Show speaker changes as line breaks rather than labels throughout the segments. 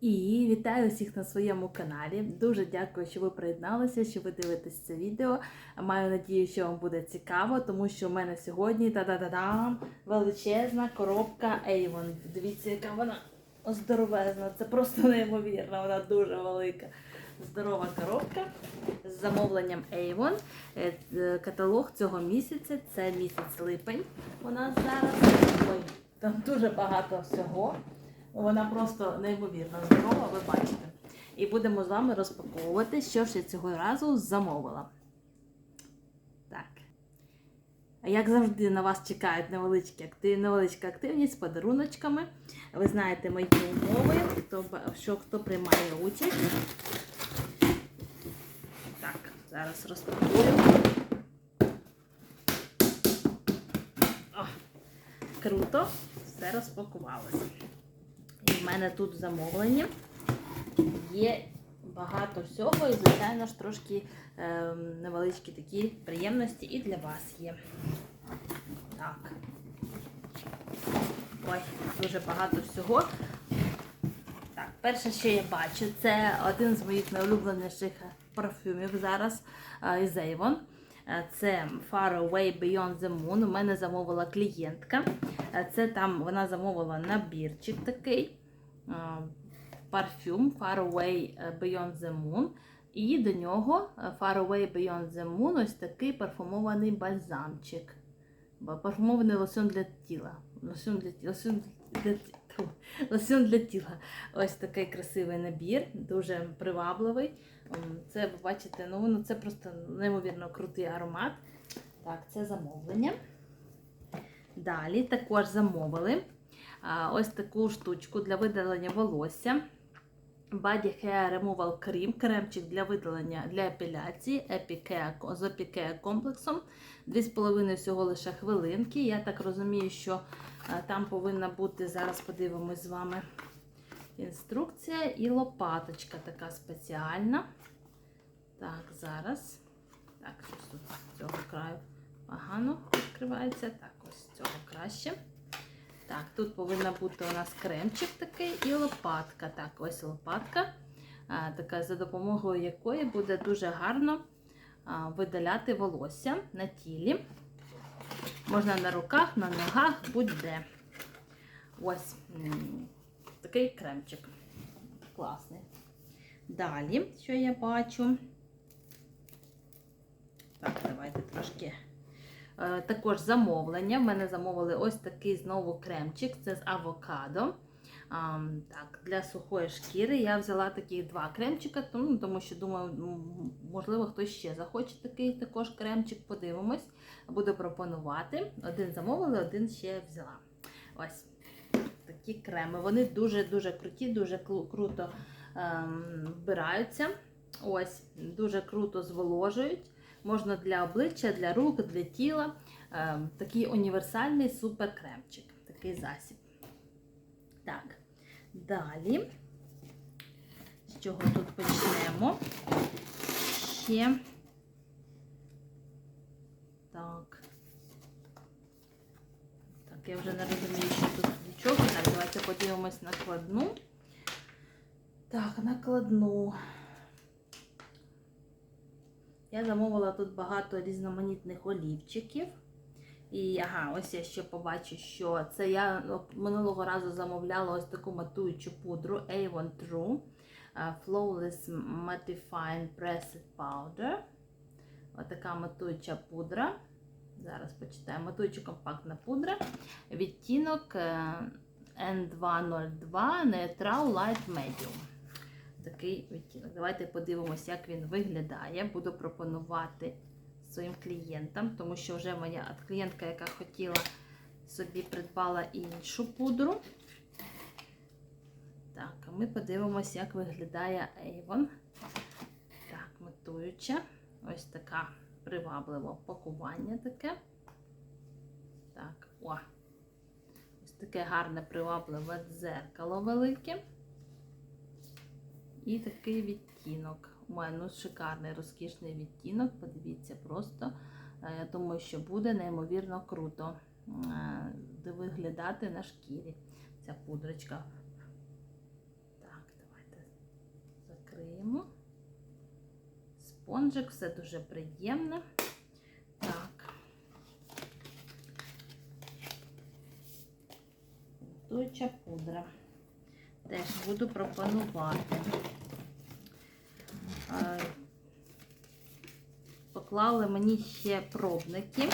І вітаю всіх на своєму каналі. Дуже дякую, що ви приєдналися, що ви дивитесь це відео. Маю надію, що вам буде цікаво, тому що в мене сьогодні та-да-да-дам, величезна коробка Avon. Дивіться, яка вона здоровезна. Це просто неймовірно, вона дуже велика. Здорова коробка з замовленням Avon. Е, е, Каталог цього місяця це місяць липень. У нас зараз. Ой, там дуже багато всього. Вона просто неймовірно здорова, ви бачите. І будемо з вами розпаковувати, що ж я цього разу замовила. Так. Як завжди на вас чекають невеличкі невеличка активність з подаруночками. Ви знаєте мої умови, хто, що хто приймає участь. Так, зараз розпакую. О, круто, все розпакувалося. В мене тут замовлення. Є багато всього, і, звичайно ж, трошки е, невеличкі такі приємності і для вас є. Так. Ой, дуже багато всього. Так, перше, що я бачу, це один з моїх найулюбленіших парфюмів зараз е, із Avon. Е, Це Far Away Beyond the Moon. У мене замовила клієнтка. Е, Це там вона замовила набірчик такий. Е, Парфюм Far Away Beyond the Moon. І до нього е, Far Away Beyond the Moon ось такий парфумований бальзамчик. Парфумований лосьон для тіла. Лосьон для, лосьон для, лосьон для тіла. Ось такий красивий набір, дуже привабливий. Це ви бачите, ну воно це просто неймовірно крутий аромат. Так, це замовлення. Далі також замовили ось таку штучку для видалення волосся. Body Hair Removal Cream, кремчик для видалення для епіляції з Epicare комплексом. 2,5 всього лише хвилинки. Я так розумію, що там повинна бути, зараз подивимось з вами інструкція і лопаточка така спеціальна. Так, зараз. Так, щось тут з цього краю погано відкривається. Так, ось з цього краще. Так, тут повинна бути у нас кремчик такий і лопатка. Так, ось лопатка, така, за допомогою якої буде дуже гарно видаляти волосся на тілі. Можна на руках, на ногах, будь-де. Ось такий кремчик. Класний. Далі, що я бачу? Так, давайте трошки. Е, Також замовлення. В мене замовили ось такий знову кремчик. Це з авокадо. А, так, Для сухої шкіри я взяла таких два кремчика, тому, тому що думаю, можливо, хтось ще захоче такий також кремчик. Подивимось. Буду пропонувати. Один замовили, один ще взяла. Ось такі креми. Вони дуже-дуже круті, дуже круто ем, вбираються. Ось, дуже круто зволожують. Можна для обличчя, для рук, для тіла. Ем, такий універсальний суперкремчик, такий засіб. Так, далі. З чого тут почнемо? Ще. Так. Так, я вже не розумію, що тут для чого. Так, давайте подивимось накладну. Так, накладну. Я замовила тут багато різноманітних олівчиків. І ага, ось я ще побачу, що це я ну, минулого разу замовляла ось таку матуючу пудру Avon True Flawless Mattifying Pressed Powder. Ось така матуюча пудра. Зараз почитаю. Матуюча компактна пудра. Відтінок е, N202 Neutral Light Medium такий відтінок. Давайте подивимося, як він виглядає. Буду пропонувати своїм клієнтам, тому що вже моя клієнтка, яка хотіла собі придбала іншу пудру. Так, а ми подивимося, як виглядає Avon. Так, матуюча. Ось така привабливе пакування таке. Так, о. Ось таке гарне привабливе дзеркало велике. І такий відтінок. У мене шикарний розкішний відтінок. Подивіться, просто е, я думаю, що буде неймовірно круто е, виглядати на шкірі ця пудрочка. Так, давайте закриємо. Спонжик, все дуже приємне. Так, Готуюча пудра. Теж буду пропонувати. Е, Поклали мені ще пробники.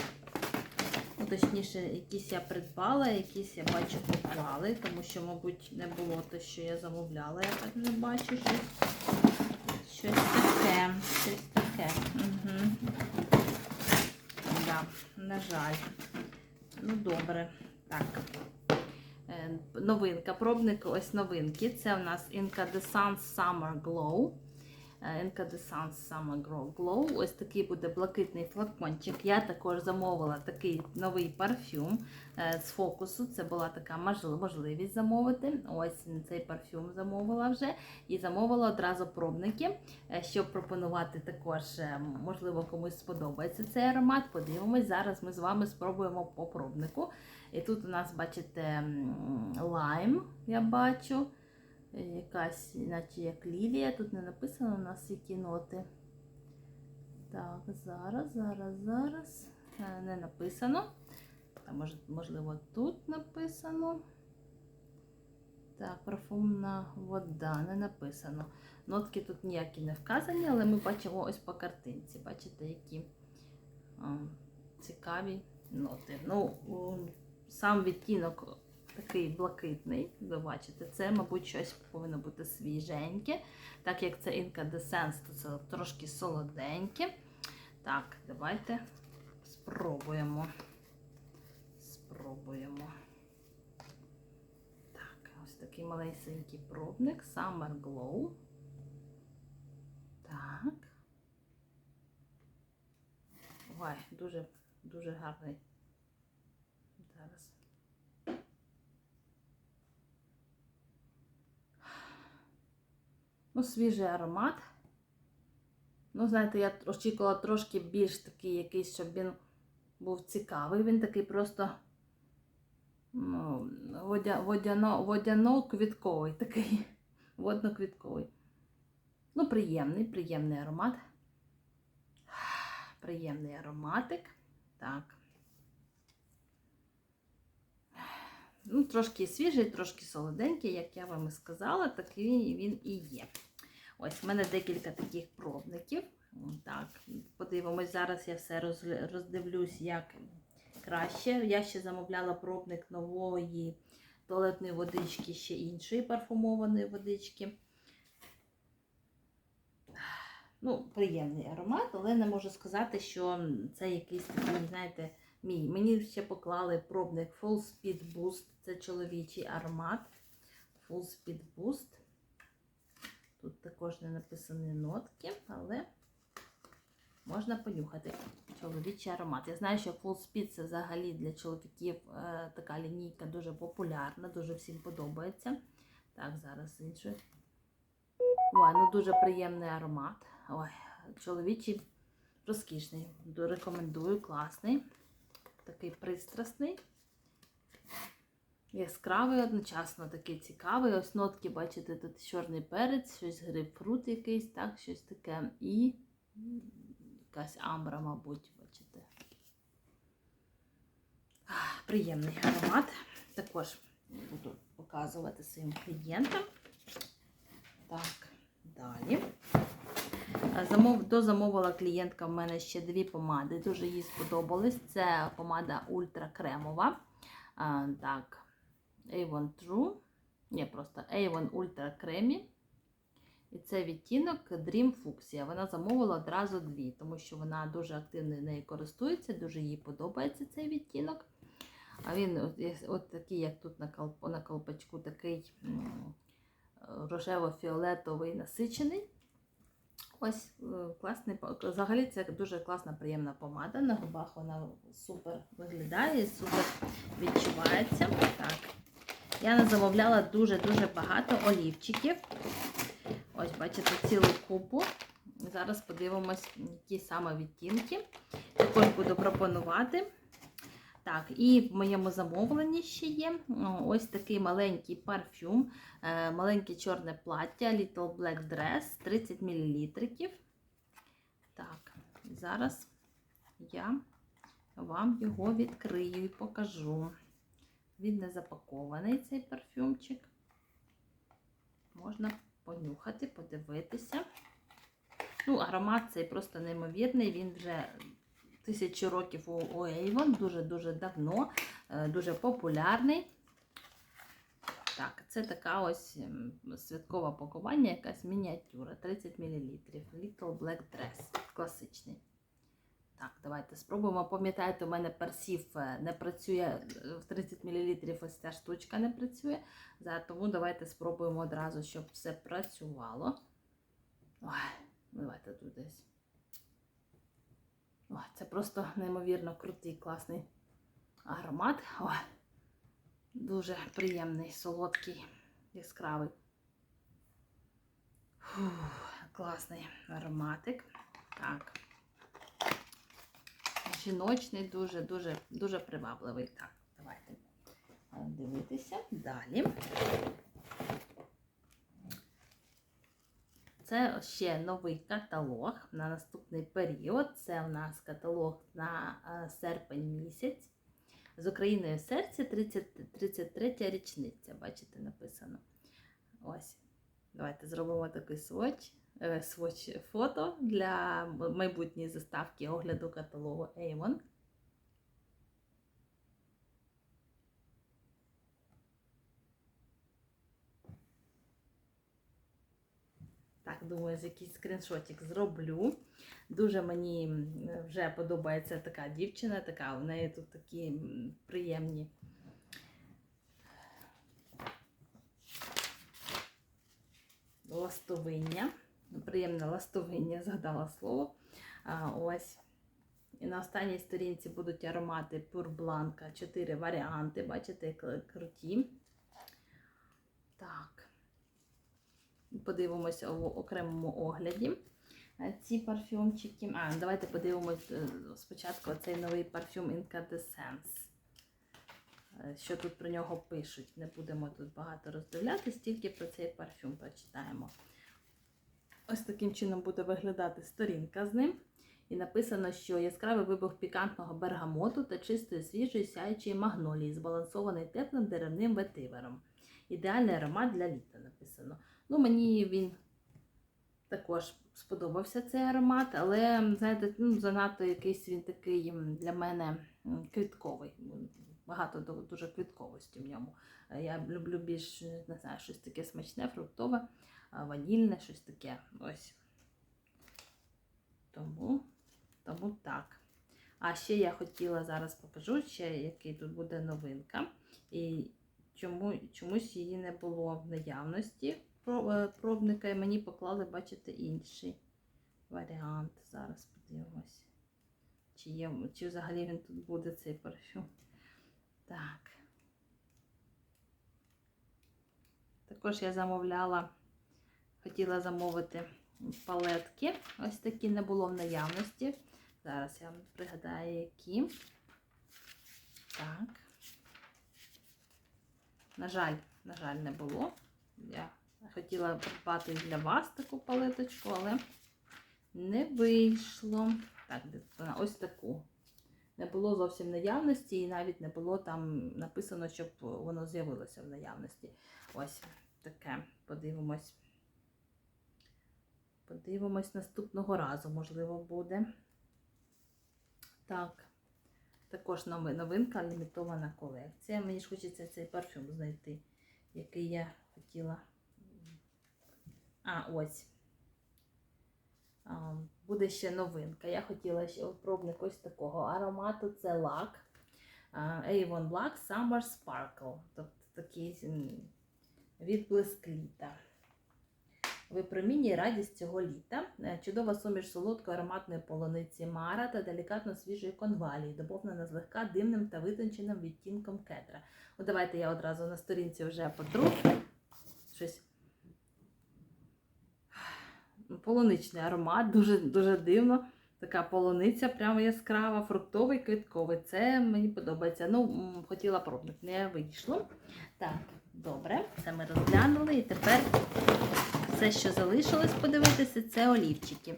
Ну, точніше, якісь я придбала, якісь я бачу поклали, тому що, мабуть, не було те, що я замовляла, я так вже бачу щось. Щось таке. Щось таке. Угу. Да, на жаль. Ну, добре. Так. Е, Новинка, пробник, ось новинки. Це у нас Incandescent Summer Glow. Е, Incandescent Summer Glow- Glow. Ось такий буде блакитний флакончик. Я також замовила такий новий парфюм е, з фокусу. Це була така можливість замовити. Ось цей парфюм замовила вже. І замовила одразу пробники, е, щоб пропонувати також, можливо, комусь сподобається цей аромат. Подивимось. Зараз ми з вами спробуємо по пробнику. І тут у нас, бачите, лайм, я бачу. Якась, наче як лілія. Тут не написано у нас які ноти. Так, зараз, зараз, зараз. Е, Не написано. А можливо, тут написано. Так, парфумна вода, не написано. Нотки тут ніякі не вказані, але ми бачимо ось по картинці. Бачите, які а, цікаві ноти. Ну, у, сам відтінок такий блакитний, ви бачите, це, мабуть, щось повинно бути свіженьке. Так як це Incandescence, то це трошки солоденьке. Так, давайте спробуємо. Спробуємо. Так, ось такий малесенький пробник Summer Glow. Так. Ой, дуже, дуже гарний. Зараз. Ну, свіжий аромат. Ну, знаєте, я очікувала трошки більш такий якийсь, щоб він був цікавий. Він такий просто ну, водя, водяно, водяно-квітковий такий. Водно-квітковий. Ну, приємний, приємний аромат. Приємний ароматик. Так. Ну, трошки свіжий, трошки солоденький, як я вам і сказала, такий він і є. Ось в мене декілька таких пробників. Так, подивимось, зараз я все роздивлюсь, як краще. Я ще замовляла пробник нової туалетної водички, ще іншої парфумованої водички. Ну, приємний аромат, але не можу сказати, що це якийсь такий, знаєте, мій. Мені ще поклали пробник Full Speed Boost. Це чоловічий аромат. Full Speed Boost. Тут також не написані нотки, але можна понюхати чоловічий аромат. Я знаю, що Full Speed це взагалі для чоловіків е, така лінійка дуже популярна, дуже всім подобається. Так, зараз інший. Ой, ну дуже приємний аромат. Ой, чоловічий розкішний. Рекомендую, класний. Такий пристрасний. Яскравий одночасно такий цікавий. Ось нотки, бачите, тут чорний перець, щось грейпфрут якийсь, так, щось таке. І якась амбра, мабуть, бачите. Приємний аромат. Також буду показувати своїм клієнтам. Так, далі. Е, Замов, дозамовила клієнтка в мене ще дві помади. Дуже їй сподобались. Це помада ультракремова. А, так, Avon True. Ні, просто Avon Ultra Creme. І це відтінок Dream Fuchsia. Вона замовила одразу дві, тому що вона дуже активно нею користується, дуже їй подобається цей відтінок. А він от, такий, як тут на, колп, на колпачку, такий рожево-фіолетовий насичений. Ось е, класний. Взагалі це дуже класна, приємна помада. На губах вона супер виглядає, супер відчувається. Так. Я не замовляла дуже-дуже багато олівчиків. Ось, бачите, цілу купу. Зараз подивимось, які саме відтінки. Також буду пропонувати. Так, і в моєму замовленні ще є ось такий маленький парфюм, е, маленьке чорне плаття Little Black Dress 30 мл. Так, зараз я вам його відкрию і покажу. Він не запакований цей парфюмчик. Можна понюхати, подивитися. Ну, аромат цей просто неймовірний. Він вже тисячу років у Avon, дуже-дуже давно, е, дуже популярний. Так, це така ось ем, святкове пакування, якась мініатюра, 30 мл. Little Black Dress, класичний. Так, давайте спробуємо. Пам'ятаєте, у мене персів е, не працює е, в 30 мл, ось ця штучка не працює. Тому давайте спробуємо одразу, щоб все працювало. Ой, давайте тут десь. Ой, це просто неймовірно крутий, класний аромат. Ой, дуже приємний, солодкий, яскравий. Фух, класний ароматик. Так. Жіночний, дуже, дуже, привабливий. Так, давайте дивитися далі. Це ще новий каталог на наступний період. Це у нас каталог на е, серпень місяць. З Україною в серці 30, 33 річниця. Бачите, написано. Ось. Давайте зробимо такий своч, е, своч фото для майбутньої заставки огляду каталогу Avon. Так, думаю, з якийсь скріншотик зроблю. Дуже мені вже подобається така дівчина, така, в неї тут такі приємні. Ластовиння. Приємне ластовиння, згадала слово. А, ось. І на останній сторінці будуть аромати Blanca, 4 варіанти. Бачите, круті. Так. Подивимося у окремому огляді е, ці парфюмчики. А, давайте подивимось е, спочатку цей новий парфюм Incandescence. Е, Що тут про нього пишуть. Не будемо тут багато роздивлятись, тільки про цей парфюм прочитаємо. Ось таким чином буде виглядати сторінка з ним. І написано, що яскравий вибух пікантного бергамоту та чистої свіжої сяючої магнолії, збалансований теплим деревним ветивером. Ідеальний аромат для літа написано. Ну, мені він також сподобався цей аромат, але, знаєте, ну, занадто якийсь він такий для мене квітковий. Багато дуже квітковості в ньому. Е, Я люблю більш, не знаю, щось таке смачне, фруктове, ванільне, щось таке. Ось. Тому, тому так. А ще я хотіла зараз покажу, ще який тут буде новинка. І чому, чомусь її не було в наявності пробника, і мені поклали, бачите, інший варіант. Зараз подивимось. Чи, є, чи взагалі він тут буде цей парфюм. Так. Також я замовляла, хотіла замовити палетки. Ось такі не було в наявності. Зараз я вам пригадаю, які. Так. На жаль, на жаль, не було. Я хотіла придбати для вас таку палеточку, але не вийшло. Так, ось таку. Не було зовсім наявності, і навіть не було там написано, щоб воно з'явилося в наявності. Ось таке. Подивимось. Подивимось наступного разу, можливо, буде. Так. Також новинка, лімітована колекція. Мені ж хочеться цей парфюм знайти, який я хотіла. А, ось. Буде ще новинка. Я хотіла ще пробник ось такого аромату. Це лак. Avon Black Summer Sparkle. Тобто такий відблиск літа. Випромінює радість цього літа. Е, Чудова суміш солодкої ароматної полуниці Мара та делікатно свіжої конвалії, доповнена злегка димним та витонченим відтінком кедра. Ну, давайте я одразу на сторінці вже потру. Щось. Полуничний аромат, дуже, дуже дивно. Така полуниця, прямо яскрава, фруктовий, квітковий. Це мені подобається. Ну, хотіла пробник, не вийшло. Так, добре, це ми розглянули. І тепер все, що залишилось подивитися, це олівчики.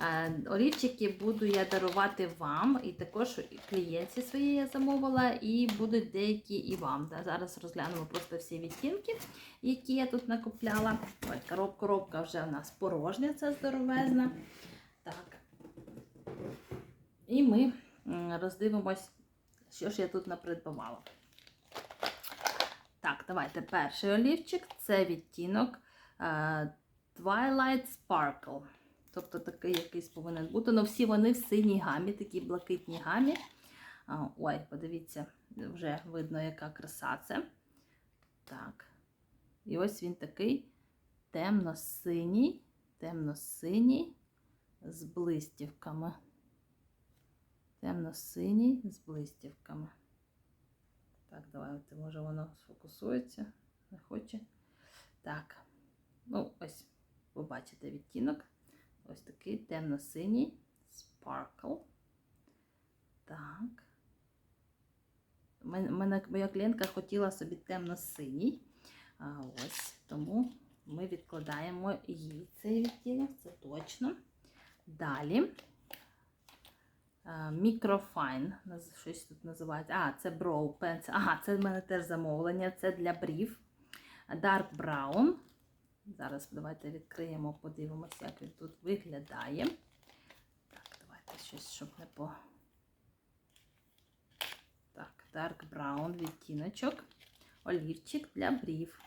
Е, Олівчики буду я дарувати вам, і також клієнтці своїй я замовила, і будуть деякі і вам. Зараз розглянемо просто всі відтінки, які я тут накупляла. Ой, короб, коробка вже у нас порожня, це здоровезна. Так. І ми роздивимось, що ж я тут напридбавала. Так, давайте перший олівчик це відтінок е, Twilight Sparkle. Тобто такий якийсь повинен бути. Ну, всі вони в синій гамі, такі блакитні гамі. Ой, подивіться, вже видно, яка краса це. Так. І ось він такий темно-синій, темно-синій з блистівками. Темно-синій з блистівками. Так, давайте, може воно сфокусується, не хоче. Так, ну, ось, ви бачите відтінок. Ось такий темно-синій sparkle. Так. Мене- моя клієнтка хотіла собі темно-синій. Ось тому ми відкладаємо їй цей відтінок, це точно. Далі. Мікрофайн, щось тут називається. А, це Brow Pencil. Ага, це в мене теж замовлення. Це для брів. Dark Brown. Зараз давайте відкриємо, подивимося, як він тут виглядає. Так, давайте щось, щоб не по. Так, Dark Brown відтіночок. Олівчик для брів.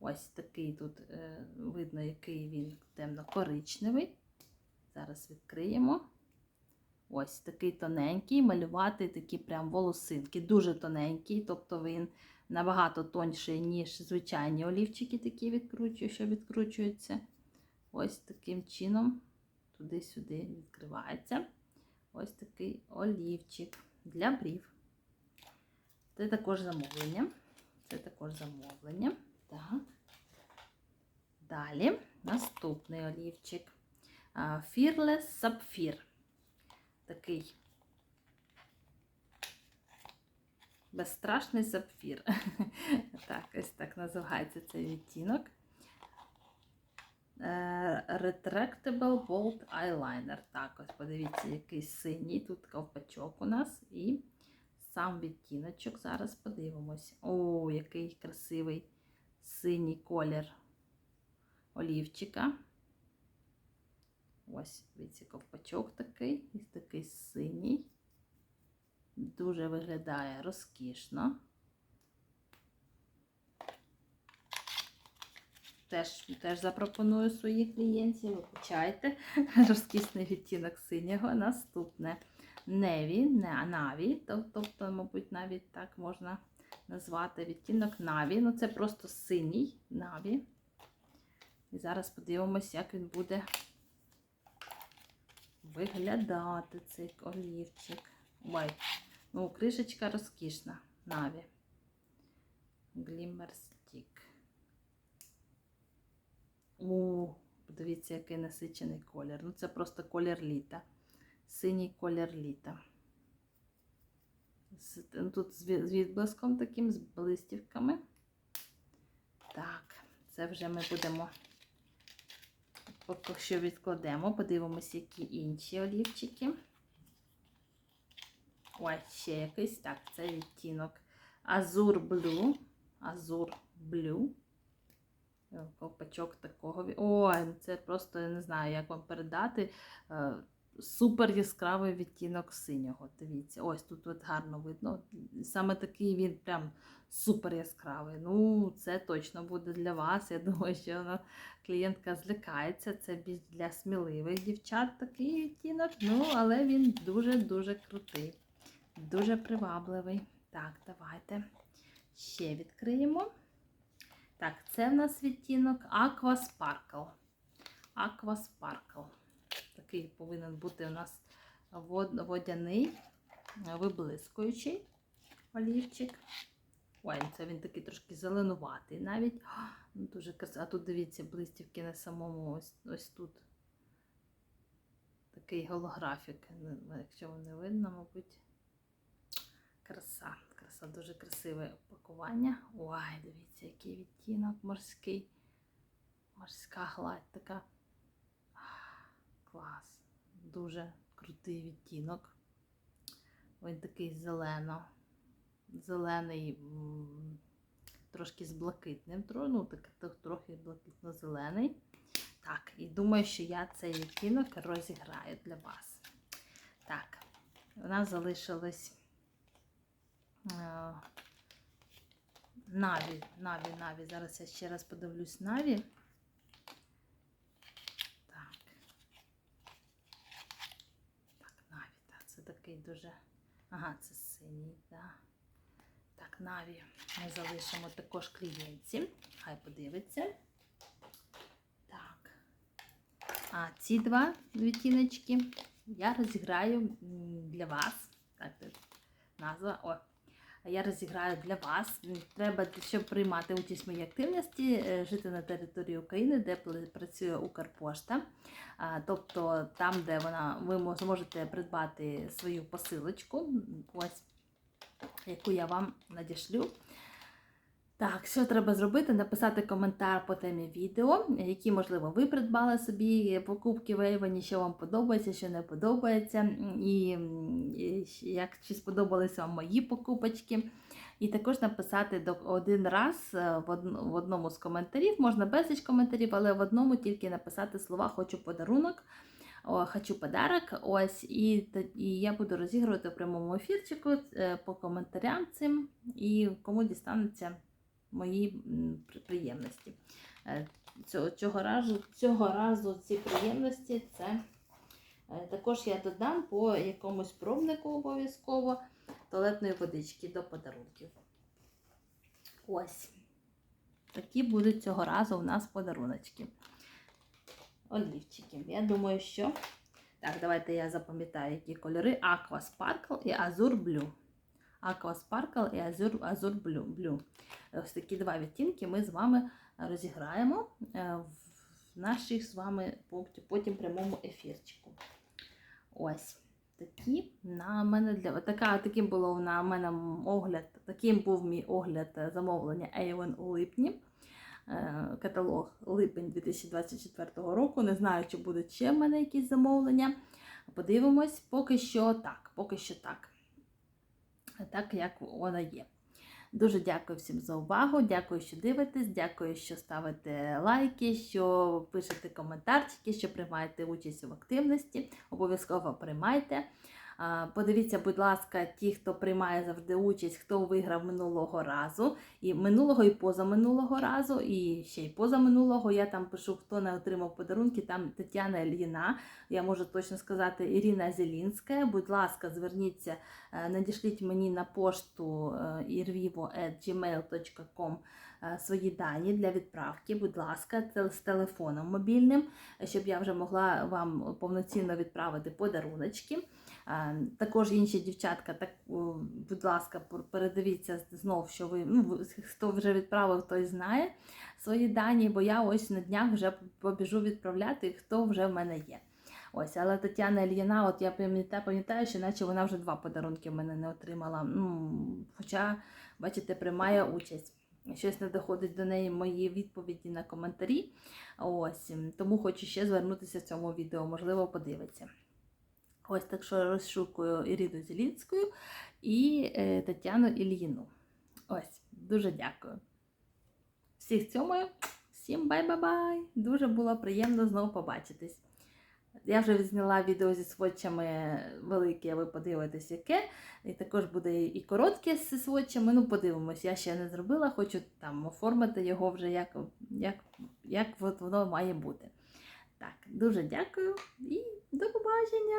Ось такий тут е, видно, який він темно-коричневий. Зараз відкриємо. Ось такий тоненький, малювати такі прям волосинки, дуже тоненький, тобто він набагато тонший, ніж звичайні олівчики, такі відкручую, що відкручуються. Ось таким чином туди-сюди відкривається. Ось такий олівчик для брів. Це також замовлення. Це також замовлення. Так. Далі наступний олівчик. Fearless Sapphire. Такий безстрашний сапфір. Так, ось так називається цей відтінок. Е, Retractable Bold Eyeliner. Так, ось подивіться, який синій. Тут ковпачок у нас. І сам відтіночок. Зараз подивимось. О, який красивий синій колір олівчика. Ось, дивіться, ковпачок такий, і такий синій. Дуже виглядає розкішно. Теж, теж запропоную своїх клієнтів. Вибачайте. Розкішний відтінок синього. Наступне Неві, не Наві, тобто, мабуть, навіть так можна назвати відтінок Наві. Ну, це просто синій Наві. І зараз подивимось, як він буде виглядати цей олівчик. Ой, ну, кришечка розкішна. Наві. Glimmer Stick. О, подивіться, який насичений колір. Ну, це просто колір літа. Синій колір літа. Ну, Тут з відблиском таким, з блистівками. Так, це вже ми будемо поки що відкладемо, подивимося, які інші олівчики. Ой, ще якийсь. Так, це відтінок Азур блю. Азур Blue. Е, Ковпачок такого. Ой, ну це просто я не знаю, як вам передати. Супер яскравий відтінок синього. Дивіться, ось тут от гарно видно. Саме такий він прям супер яскравий. Ну, це точно буде для вас. Я думаю, що вона клієнтка злякається. Це більш для сміливих дівчат такий відтінок. Ну, але він дуже-дуже крутий, дуже привабливий. Так, давайте ще відкриємо. Так, це в нас відтінок Aqua Sparkle. Aqua Sparkle. Такий повинен бути у нас водяний, виблискуючий олівчик. Ой, це він такий трошки зеленуватий навіть. А, ну, дуже красиво. А тут дивіться, блистівки на самому ось, ось тут. Такий голографік. Якщо вам не видно, мабуть. Краса. Краса, дуже красиве упакування. Ой, дивіться, який відтінок морський. Морська гладь така. Клас. Дуже крутий відтінок. Він такий зелено. Зелений, трошки з блакитним, ну, так, трохи блакитно-зелений. Так, і думаю, що я цей відтінок розіграю для вас. Так, у нас залишилось е, Наві, Наві, Наві. Зараз я ще раз подивлюсь Наві. Так. Так, Наві, так, це такий дуже. Ага, це синій, так. Так, Наві ми залишимо також клієнтці. Хай подивиться. Так. А ці два відтіночки я розіграю для вас. Так, назва. О. Я розіграю для вас. Треба, щоб приймати участь в моїй активності, е, жити на території України, де працює Укрпошта. Тобто там, де вона, ви зможете придбати свою посилочку, ось, яку я вам надішлю. Так, що треба зробити? Написати коментар по темі відео, які, можливо, ви придбали собі покупки в Avon, що вам подобається, що не подобається, і як чи сподобалися вам мої покупочки. І також написати один раз е, в одному з коментарів, можна безліч коментарів, але в одному тільки написати слова Хочу подарунок. Хочу подарок. Ось, і, і я буду розігрувати в прямому ефірчику е, по коментарям цим, і кому дістанеться мої приємності. Е, Цього, разу, цього разу ці приємності це е, також я додам по якомусь пробнику обов'язково туалетної водички до подарунків. Ось. Такі будуть цього разу у нас подаруночки. Олівчики. Я думаю, що. Так, давайте я запам'ятаю, які кольори. Aqua Sparkle і Azure Blue. Aqua Sparkle і Azure, Azure Blue. Blue. Ось такі два відтінки ми з вами розіграємо е, в наших з вами потім прямому ефірчику. Ось такі на мене для така, таким було на мене огляд. Таким був мій огляд замовлення Avon у липні. Е, Каталог липень 2024 року. Не знаю, чи будуть ще в мене якісь замовлення. Подивимось, поки що так, поки що так. Так, як вона є. Дуже дякую всім за увагу. Дякую, що дивитесь, дякую, що ставите лайки, що пишете коментарчики, що приймаєте участь в активності. Обов'язково приймайте. Подивіться, будь ласка, ті, хто приймає завжди участь, хто виграв минулого разу, і минулого, і позаминулого разу, і ще й позаминулого. Я там пишу, хто не отримав подарунки. Там Тетяна Ільїна, я можу точно сказати, Ірина Зелінська. Будь ласка, зверніться, е, надішліть мені на пошту е, irvivo.gmail.com е, свої дані для відправки. Будь ласка, з телефоном мобільним, щоб я вже могла вам повноцінно відправити подаруночки. Також інші дівчатка, так, будь ласка, передивіться знов, що ви, ну, хто вже відправив, той знає свої дані, бо я ось на днях вже побіжу відправляти, хто вже в мене є. Ось, але Тетяна Ільїна, от я пам'ятаю, що наче вона вже два подарунки в мене не отримала. Ну, хоча, бачите, приймає участь. Щось не доходить до неї мої відповіді на коментарі. Ось, тому хочу ще звернутися в цьому відео, можливо, подивиться. Ось так що розшукую Ірину Зелінську і е, Тетяну Ільїну. Ось, дуже дякую. Всіх цьомою, всім бай-бай-бай! Дуже було приємно знову побачитись. Я вже відзняла відео зі сводчами велике, ви подивитесь, яке. І також буде і коротке зі сводчами. Ну, подивимось, я ще не зробила, хочу там оформити його вже як, як, як от воно має бути. Так, дуже дякую і до побачення!